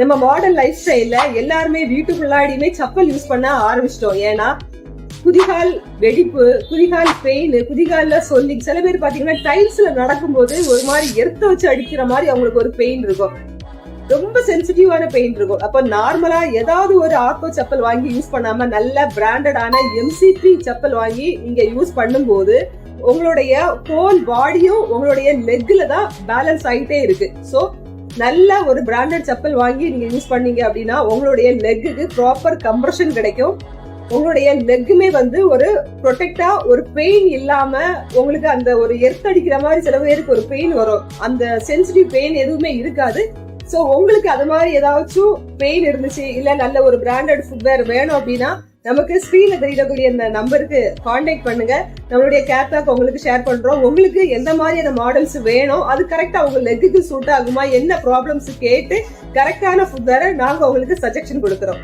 நம்ம modern life ஸ்டைல்ல எல்லாருமே வீட்டுக்குள்ளாடியுமே செப்பல் யூஸ் பண்ண ஆரம்பிச்சிட்டோம். ஏன்னா குதிகால் வெடிப்பு குதிகால் பெயின் குதிகால்ல சொல்லி சில பேர் பாத்தீங்கன்னா டைல்ஸ்ல நடக்கும்போது ஒரு மாதிரி எர்த்த வச்சு அடிக்கிற மாதிரி அவங்களுக்கு ஒரு பெயின் இருக்கும். ரொம்ப சென்சிட்டிவான பெயின் இருக்கும். அப்ப நார்மலா ஏதாவது ஒரு ஆர்கோ செப்பல் வாங்கி யூஸ் பண்ணாம நல்ல பிராண்டடான எம்சிபி செப்பல் வாங்கி நீங்க யூஸ் பண்ணும்போது உங்களுடைய ஹோல் பாடியும் உங்களுடைய லெக்ல தான் பேலன்ஸ் ஆகிட்டே இருக்கு. ஸோ நல்ல ஒரு பிராண்டட் செப்பல் வாங்கி நீங்க யூஸ் பண்ணீங்க அப்படின்னா உங்களுடைய லெக்குக்கு ப்ராப்பர் கம்ப்ரஷன் கிடைக்கும். உங்களுடைய லெக்குமே வந்து ஒரு ப்ரொடெக்டா ஒரு பெயின் இல்லாம உங்களுக்கு அந்த ஒரு எர்த்தடிக்கிற மாதிரி சில பேருக்கு ஒரு பெயின் வரும். அந்த சென்சிட்டிவ் பெயின் எதுவுமே இருக்காது. ஸோ உங்களுக்கு அது மாதிரி ஏதாச்சும் பெயின் இருந்துச்சு இல்ல நல்ல ஒரு பிராண்டட் ஃபுட்வேர் வேணும் அப்படின்னா நமக்கு ஸ்க்ரீன்ல தெரியக்கூடிய இந்த நம்பருக்கு காண்டாக்ட் பண்ணுங்க. நம்மளுடைய கேட்லாக் உங்களுக்கு ஷேர் பண்றோம். உங்களுக்கு எந்த மாதிரியான மாடல்ஸ் வேணும் அது கரெக்டா உங்க லெக்குக்கு சூட் ஆகுமா என்ன ப்ராப்ளம்ஸ் கேட்டு கரெக்டான ஃபுட்வேரை நாங்க உங்களுக்கு சஜஷன் கொடுக்குறோம்.